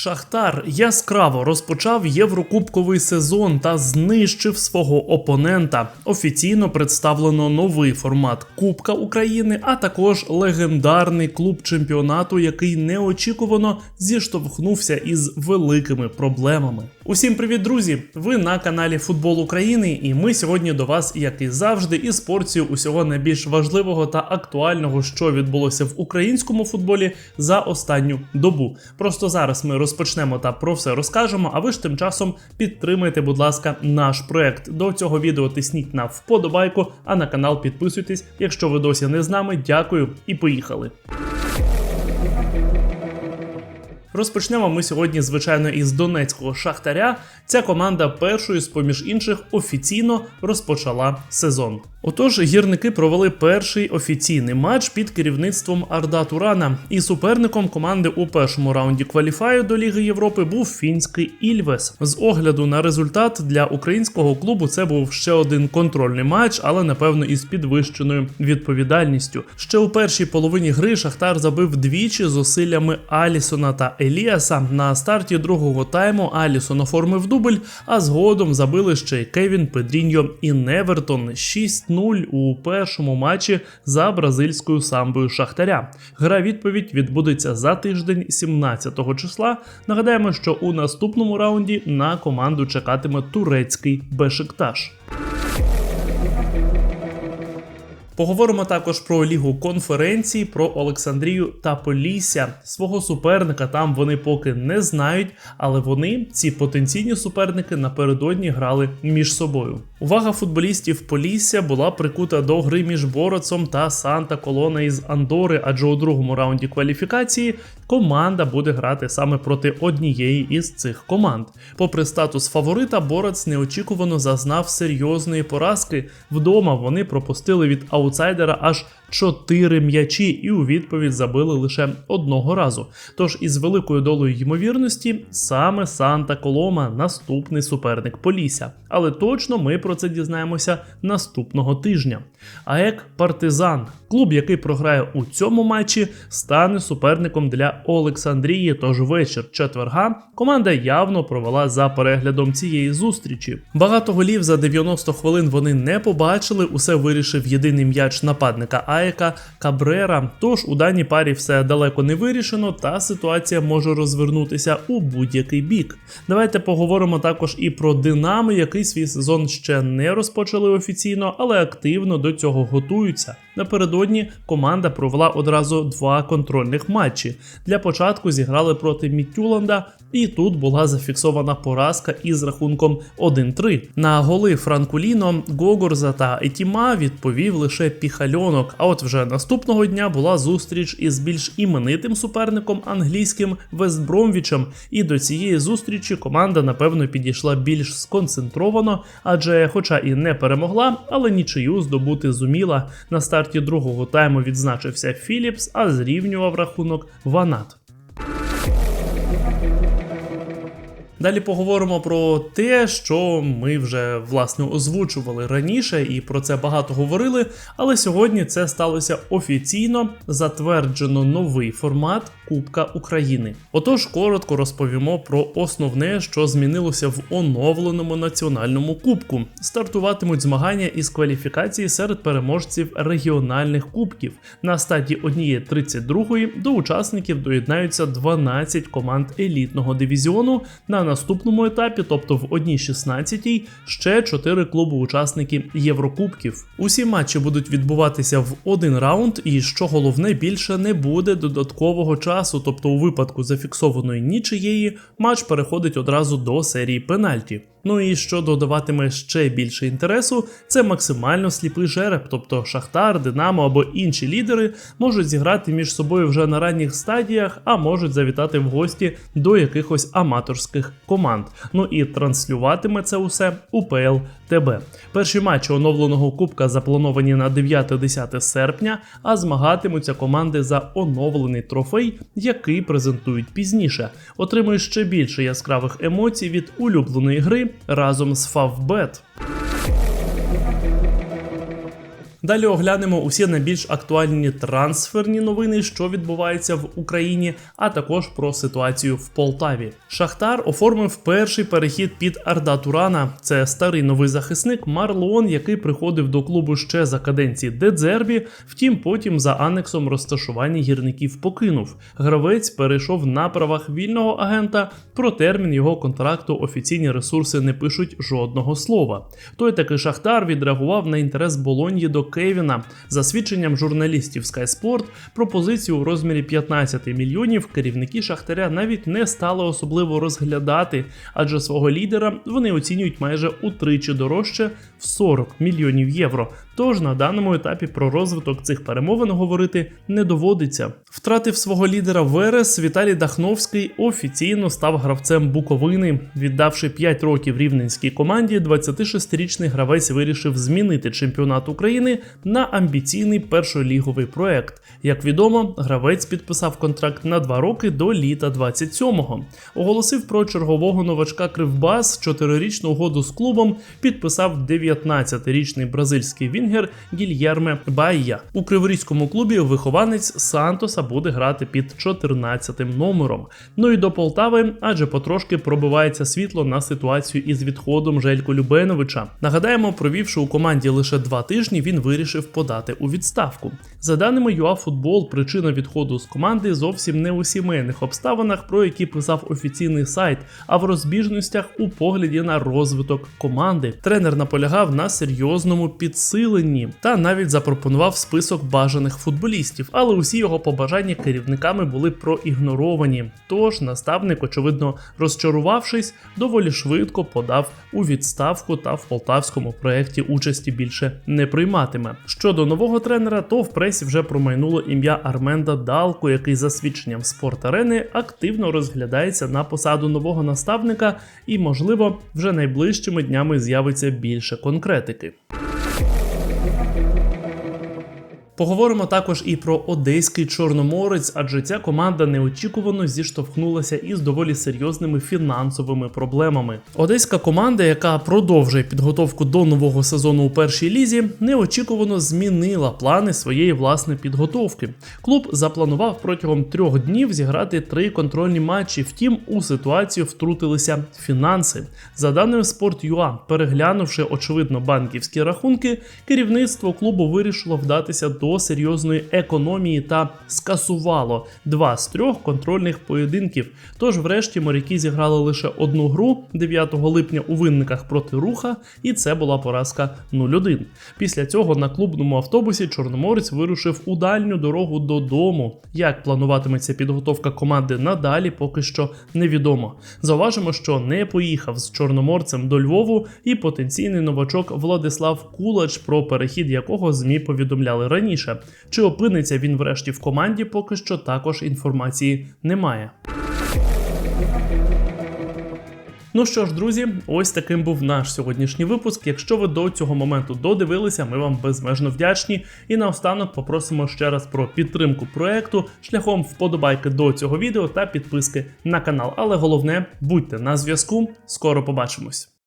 Шахтар яскраво розпочав єврокубковий сезон та знищив свого опонента. Офіційно представлено новий формат Кубка України, а також легендарний клуб чемпіонату, який неочікувано зіштовхнувся із великими проблемами. Усім привіт, друзі! Ви на каналі Футбол України, і ми сьогодні до вас, як і завжди, із порцією усього найбільш важливого та актуального, що відбулося в українському футболі за останню добу. Просто зараз ми розпочнемо та про все розкажемо. А ви ж тим часом підтримайте, будь ласка, наш проект. До цього відео тисніть на вподобайку, а на канал підписуйтесь. Якщо ви досі не з нами, дякую і поїхали. Розпочнемо ми сьогодні, звичайно, із донецького шахтаря. Ця команда першою з поміж інших офіційно розпочала сезон. Отож, гірники провели перший офіційний матч під керівництвом Арда Турана, і суперником команди у першому раунді кваліфаю до Ліги Європи був фінський Ільвес. З огляду на результат для українського клубу це був ще один контрольний матч, але напевно із підвищеною відповідальністю. Ще у першій половині гри Шахтар забив двічі зусиллями Алісона та Еліаса. На старті другого тайму Алісон оформив дубль, а згодом забили ще й Кевін Педріньо і Невертон 6-0 у першому матчі за бразильською самбою Шахтаря. Гра відповідь відбудеться за тиждень, 17 числа. Нагадаємо, що у наступному раунді на команду чекатиме турецький Бешикташ. Поговоримо також про лігу конференцій, про Олександрію та Полісся. Свого суперника там вони поки не знають, але вони, ці потенційні суперники, напередодні грали між собою. Увага футболістів Полісся була прикута до гри між Борецом та Санта Колона із Андори, адже у другому раунді кваліфікації команда буде грати саме проти однієї із цих команд. Попри статус фаворита, Борець неочікувано зазнав серйозної поразки. Вдома вони пропустили від autsaiderą aš 4 м'ячі і у відповідь забили лише одного разу. Тож із великою долею ймовірності саме Санта Колома наступний суперник Полісся. Але точно ми про це дізнаємося наступного тижня. АЕК Партизан, клуб, який програє у цьому матчі, стане суперником для Олександрії. Тож вечір четверга команда явно провела за переглядом цієї зустрічі. Багато голів за 90 хвилин вони не побачили. Усе вирішив єдиний м'яч нападника Аека Кабрера. Тож у даній парі все далеко не вирішено, та ситуація може розвернутися у будь-який бік. Давайте поговоримо також і про Динамо, який свій сезон ще не розпочали офіційно, але активно до цього готуються. Напередодні команда провела одразу два контрольних матчі. Для початку зіграли проти Мітюланда, і тут була зафіксована поразка із рахунком 1-3. На голи Франкуліно, Гогорза та Етіма відповів лише піхальонок. А от вже наступного дня була зустріч із більш іменитим суперником англійським Вестбромвічем. І до цієї зустрічі команда напевно підійшла більш сконцентровано, адже, хоча і не перемогла, але нічию здобути зуміла. На старті другого тайму відзначився Філіпс, а зрівнював рахунок Ванат. Далі поговоримо про те, що ми вже власне озвучували раніше, і про це багато говорили. Але сьогодні це сталося офіційно затверджено новий формат Кубка України. Отож, коротко розповімо про основне, що змінилося в оновленому національному кубку. Стартуватимуть змагання із кваліфікації серед переможців регіональних кубків. На стадії однієї 32-ї до учасників доєднаються 12 команд елітного дивізіону. На наступному етапі, тобто в одній 16 ще 4 клуби-учасники Єврокубків. Усі матчі будуть відбуватися в один раунд, і що головне, більше не буде додаткового часу. Тобто, у випадку зафіксованої нічиєї матч переходить одразу до серії пенальті. Ну і що додаватиме ще більше інтересу, це максимально сліпий жереб, тобто Шахтар, Динамо або інші лідери можуть зіграти між собою вже на ранніх стадіях, а можуть завітати в гості до якихось аматорських команд. Ну і транслюватиме це усе УПЛ ТБ. Перші матчі оновленого кубка заплановані на 9-10 серпня, а змагатимуться команди за оновлений трофей, який презентують пізніше. Отримує ще більше яскравих емоцій від улюбленої гри разом з Favbet. Далі оглянемо усі найбільш актуальні трансферні новини, що відбуваються в Україні, а також про ситуацію в Полтаві. Шахтар оформив перший перехід під Арда Турана. Це старий новий захисник Марлон, який приходив до клубу ще за каденції Дедзербі. Втім, потім за анексом розташування гірників покинув. Гравець перейшов на правах вільного агента. Про термін його контракту офіційні ресурси не пишуть жодного слова. Той таки Шахтар відреагував на інтерес Болоньї до Кевіна. За свідченням журналістів Sky Sport, пропозицію у розмірі 15 мільйонів керівники Шахтаря навіть не стали особливо розглядати, адже свого лідера вони оцінюють майже утричі дорожче в 40 мільйонів євро. Тож на даному етапі про розвиток цих перемовин говорити не доводиться. Втратив свого лідера Верес, Віталій Дахновський офіційно став гравцем Буковини. Віддавши 5 років рівненській команді, 26-річний гравець вирішив змінити чемпіонат України на амбіційний першоліговий проект. Як відомо, гравець підписав контракт на 2 роки до літа 27-го. Оголосив про чергового новачка Кривбас, 4-річну угоду з клубом підписав 19-річний бразильський вінгер Гільєрме Байя. У криворізькому клубі вихованець Сантоса буде грати під 14-тим номером. Ну і до Полтави, адже потрошки пробивається світло на ситуацію із відходом Желько Любеновича. Нагадаємо, провівши у команді лише два тижні, він вирішив подати у відставку. За даними ЮАФутбол, причина відходу з команди зовсім не у сімейних обставинах, про які писав офіційний сайт, а в розбіжностях у погляді на розвиток команди. Тренер наполягав на серйозному підсиленні та навіть запропонував список бажаних футболістів, але усі його побажання керівниками були проігноровані. Тож наставник, очевидно, розчарувавшись, доволі швидко подав у відставку та в полтавському проєкті участі більше не прийматиме. Щодо нового тренера, то в пресі вже промайнуло ім'я Арменда Далко, який за свідченням спорт-арени активно розглядається на посаду нового наставника, і, можливо, вже найближчими днями з'явиться більше конкретики. Поговоримо також і про одеський чорноморець, адже ця команда неочікувано зіштовхнулася із доволі серйозними фінансовими проблемами. Одеська команда, яка продовжує підготовку до нового сезону у першій лізі, неочікувано змінила плани своєї власної підготовки. Клуб запланував протягом трьох днів зіграти три контрольні матчі. Втім, у ситуацію втрутилися фінанси. За даними Sport.ua, переглянувши очевидно банківські рахунки, керівництво клубу вирішило вдатися до до серйозної економії та скасувало два з трьох контрольних поєдинків. Тож, врешті, моряки зіграли лише одну гру 9 липня у винниках проти руха, і це була поразка 0-1. Після цього на клубному автобусі Чорноморець вирушив у дальню дорогу додому. Як плануватиметься підготовка команди надалі, поки що невідомо. Зауважимо, що не поїхав з чорноморцем до Львову і потенційний новачок Владислав Кулач, про перехід якого змі повідомляли раніше. Чи опиниться він врешті в команді, поки що також інформації немає. Ну що ж, друзі, ось таким був наш сьогоднішній випуск. Якщо ви до цього моменту додивилися, ми вам безмежно вдячні. І наостанок попросимо ще раз про підтримку проекту шляхом вподобайки до цього відео та підписки на канал. Але головне, будьте на зв'язку. Скоро побачимось.